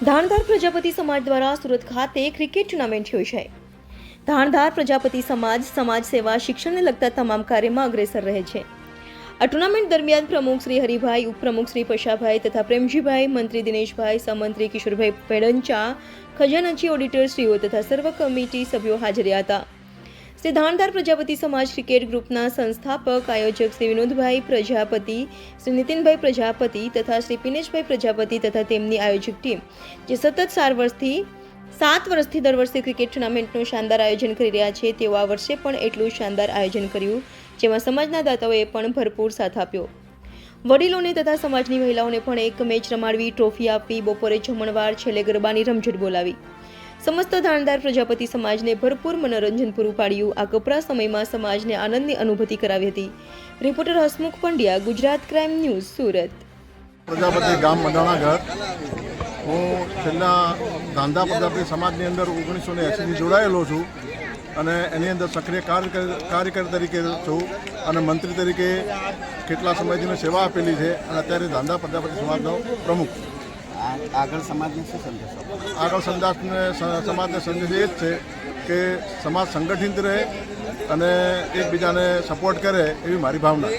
ધાણધાર પ્રજાપતિ સમાજ દ્વારા સુરત ખાતે ક્રિકેટ ટુર્નામેન્ટ યોજાઈ ધાણધાર પ્રજાપતિ સમાજ સમાજ સેવા, શિક્ષણને લગતા તમામ કાર્યમાં અગ્રેસર રહે છે. આ ટુર્નામેન્ટ દરમિયાન પ્રમુખ શ્રી હરિભાઈ, ઉપપ્રમુખ શ્રી પશાભાઈ તથા પ્રેમજીભાઈ, મંત્રી દિનેશભાઈ સહમંત્રી કિશોરભાઈ પેડંચા, ખજાનાચી ઓડિટર શ્રીઓ તથા સર્વ કમિટી સભ્યો હાજર હતા. ધાણધાર પ્રજાપતિ સમાજ ક્રિકેટ ગ્રુપના સંસ્થાપક, આયોજક શ્રી વિનોદભાઈ પ્રજાપતિ, શ્રી નીતિનભાઈ પ્રજાપતિ તથા શ્રી પિનેશભાઈ પ્રજાપતિ તથા તેમની આયોજક ટીમ, જે સતત ચાર વર્ષથી, સાત વર્ષથી દર વર્ષે ક્રિકેટ ટુર્નામેન્ટનું શાનદાર આયોજન કરી રહ્યા છે, તેઓ આ વર્ષે પણ એટલું શાનદાર આયોજન કર્યું, જેમાં સમાજના દાતાઓએ પણ ભરપૂર સાથ આપ્યો. વડીલોને તથા સમાજની મહિલાઓને પણ એક મેચ રમાડવી, ટ્રોફી આપવી, બપોરે જમણવાર છેલ્લે ગરબાની રમઝટ બોલાવી. સમસ્ત ધાણદાર પ્રજાપતિ સમાજને ભરપૂર મનોરંજન પૂરું પાડ્યું. આ કપરા સમયમાં સમાજને આનંદની અનુભૂતિ કરાવી હતી. Reporter Hasmukh Pandya, Gujarat crime news, Surat. Prajapati ગામ મડાણાગઢ હું છેલ્લા ધાંધા પ્રજાપતિ સમાજની અંદર ઓગણીસો ને એંસીથી જોડાયેલો છું અને એની અંદર સક્રિય કાર્યકર તરીકે છું અને મંત્રી તરીકે કેટલા સમયથી સેવા આપેલી છે અને અત્યારે ધાંધા પ્રજાપતિ સમાજનો પ્રમુખ છું. આગળ સમાજને આગળ સંદાસને સમાજને સંદેશ એ જ છે કે સમાજ સંગઠિત રહે અને એકબીજાને સપોર્ટ કરે એવી મારી ભાવના.